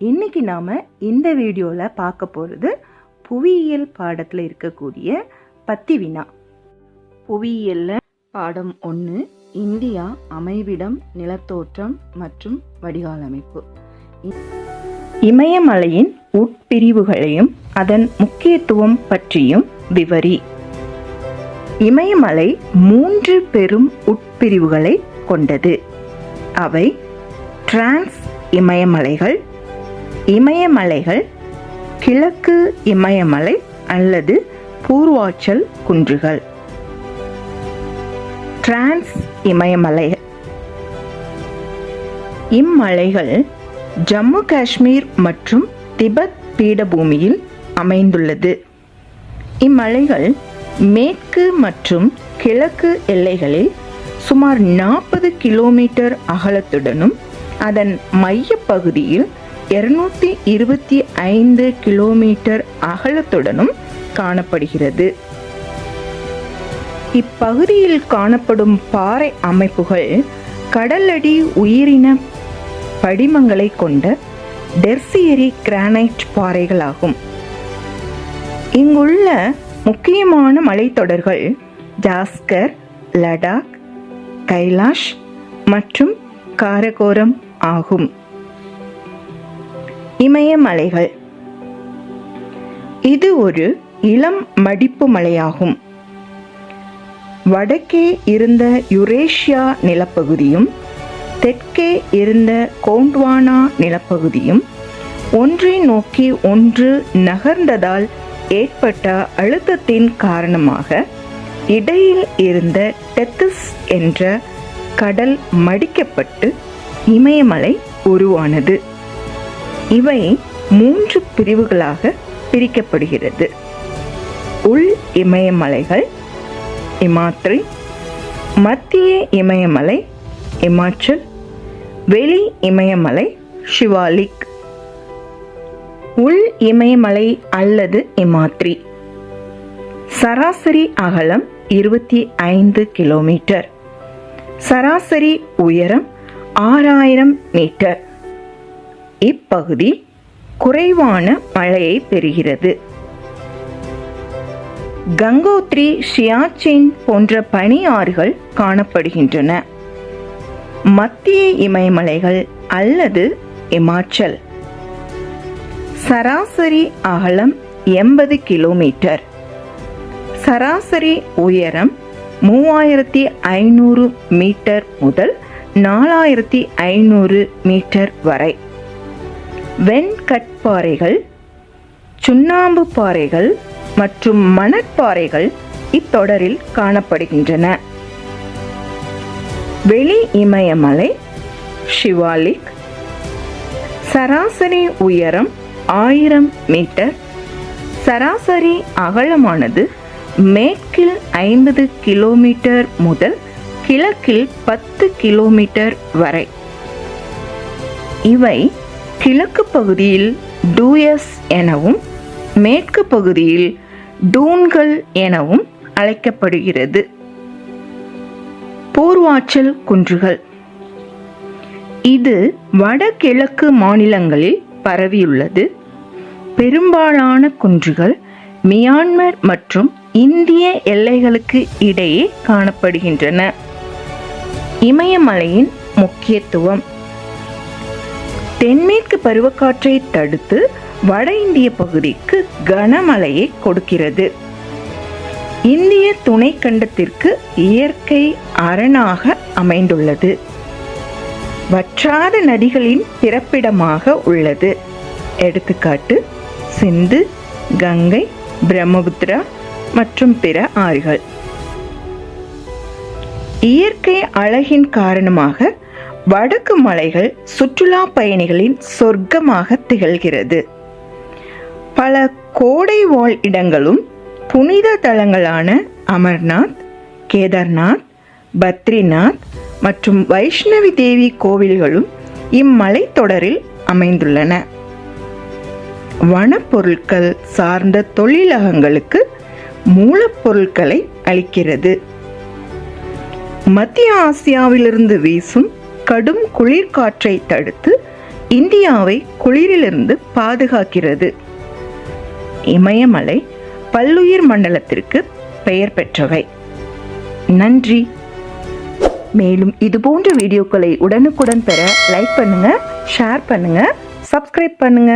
இன்னைக்கு நாம் இந்த வீடியோவில் பார்க்க போகிறது புவியியல் பாடத்தில் இருக்கக்கூடிய பத்தி வினா புவியியலில் பாடம் ஒன்று இந்தியா அமைவிடம் நிலத்தோற்றம் மற்றும் வடிகாலமைப்பு இமயமலையின் உட்பிரிவுகளையும் அதன் முக்கியத்துவம் பற்றியும் விவரி. இமயமலை மூன்று பெரும் உட்பிரிவுகளை கொண்டது. அவை டிரான்ஸ் இமயமலைகள் இமயமலைகள் கிழக்கு இமயமலை அல்லது பூர்வாச்சல் குன்றுகள். டிரான்ஸ் இமயமலை. இம்மலைகள் ஜம்மு காஷ்மீர் மற்றும் திபெத் பீடபூமியில் அமைந்துள்ளது. இம்மலைகள் மேற்கு மற்றும் கிழக்கு எல்லைகளில் சுமார் நாற்பது கிலோமீட்டர் அகலத்துடனும் அதன் மையப் பகுதியில் இருநூத்தி இருபத்தி ஐந்து கிலோமீட்டர் அகலத்துடனும் காணப்படுகிறது. இப்பகுதியில் காணப்படும் பாறை அமைப்புகள் கடலடி உயிரின படிமங்களை கொண்ட டெர்சியரி கிரானைட் பாறைகளாகும். இங்குள்ள முக்கியமான மலைத்தொடர்கள் ஜாஸ்கர் லடாக் கைலாஷ் மற்றும் காரகோரம் ஆகும். இமயமலைகள். இது ஒரு இளம் மடிப்பு மலையாகும். வடக்கே இருந்த யுரேஷியா நிலப்பகுதியும் தெற்கே இருந்த கோண்ட்வானா நிலப்பகுதியும் ஒன்றை நோக்கி ஒன்று நகர்ந்ததால் ஏற்பட்ட அழுத்தத்தின் காரணமாக இடையில் இருந்த டெத்திஸ் என்ற கடல் மடிக்கப்பட்டு இமயமலை உருவானது. இவை மூன்று பிரிவுகளாக பிரிக்கப்படுகிறது. உள் இமயமலைகள் இமாத்ரி மத்திய இமயமலை இமாச்சல் வெளி இமயமலை ஷிவாலிக் உள் இமயமலை அல்லது இமாத்ரி சராசரி அகலம் இருபத்தி ஐந்து கிலோமீட்டர். சராசரி உயரம் ஆறாயிரம் மீட்டர். இப்பகுதி குறைவான மழையை பெறுகிறது. கங்கோத்ரி ஷியாச்சின் போன்ற பனியாறுகள் காணப்படுகின்றன. மத்திய இமயமலைகள் அல்லது இமாச்சல். சராசரி அகலம் எண்பது கிலோமீட்டர். சராசரி உயரம் மூவாயிரத்தி ஐநூறு மீட்டர் முதல் நாலாயிரத்தி ஐநூறு மீட்டர் வரை. வெண்கட்பாறைகள் சுண்ணாம்பு பாறைகள் மற்றும் மணற்பாறைகள் இத்தொடரில் காணப்படுகின்றன. வெளி இமயமலை ஷிவாலிக் சராசரி உயரம் ஆயிரம் மீட்டர். சராசரி அகலமானது மேற்கில் ஐம்பது கிலோமீட்டர் முதல் கிழக்கில் பத்து கிலோமீட்டர் வரை. இவை கிழக்கு பகுதியில் டூயஸ் எனவும் மேற்கு பகுதியில் டூன்கள் எனவும் அழைக்கப்படுகிறது. பூர்வாச்சல் குன்றுகள். இது வடகிழக்கு மாநிலங்களில் பரவியுள்ளது. பெரும்பாலான குன்றுகள் மியான்மர் மற்றும் இந்திய எல்லைகளுக்கு இடையே காணப்படுகின்றன. இமயமலையின் முக்கியத்துவம். தென்மேற்கு பருவக்காற்றை தடுத்து வட இந்திய பகுதிக்கு கனமழையை கொடுக்கிறது. இந்திய துணைக்கண்டத்திற்கு இயற்கை அரணாக அமைந்துள்ளது. வற்றாத நதிகளின் பிறப்பிடமாக உள்ளது. எடுத்துக்காட்டு சிந்து கங்கை பிரம்மபுத்திரா மற்றும் பிற ஆறுகள். இயற்கை அழகின் காரணமாக வடக்கு மலைகள் சுற்றுலா பயணிகளின் சொர்க்கமாக திகழ்கிறது. பல கோடை வாழ் இடங்களும் புனித தலங்களான அமர்நாத் கேதார்நாத் பத்ரிநாத் மற்றும் வைஷ்ணவி தேவி கோவில்களும் இம்மலை தொடரில் அமைந்துள்ளன. வனப்பொருட்கள் சார்ந்த தொழிலகங்களுக்கு மூலப்பொருட்களை அளிக்கிறது. மத்திய ஆசியாவிலிருந்து வீசும் கடும் குளிர்காற்றை தடுத்து இந்தியாவை குளிரிலிருந்து பாதுகாக்கிறது. இமயமலை பல்லுயிர் மண்டலத்திற்கு பெயர் பெற்றவை. நன்றி. மேலும் இதுபோன்ற வீடியோக்களை உடனுக்குடன் பெற லைக் பண்ணுங்க ஷேர் பண்ணுங்க சப்ஸ்கிரைப் பண்ணுங்க.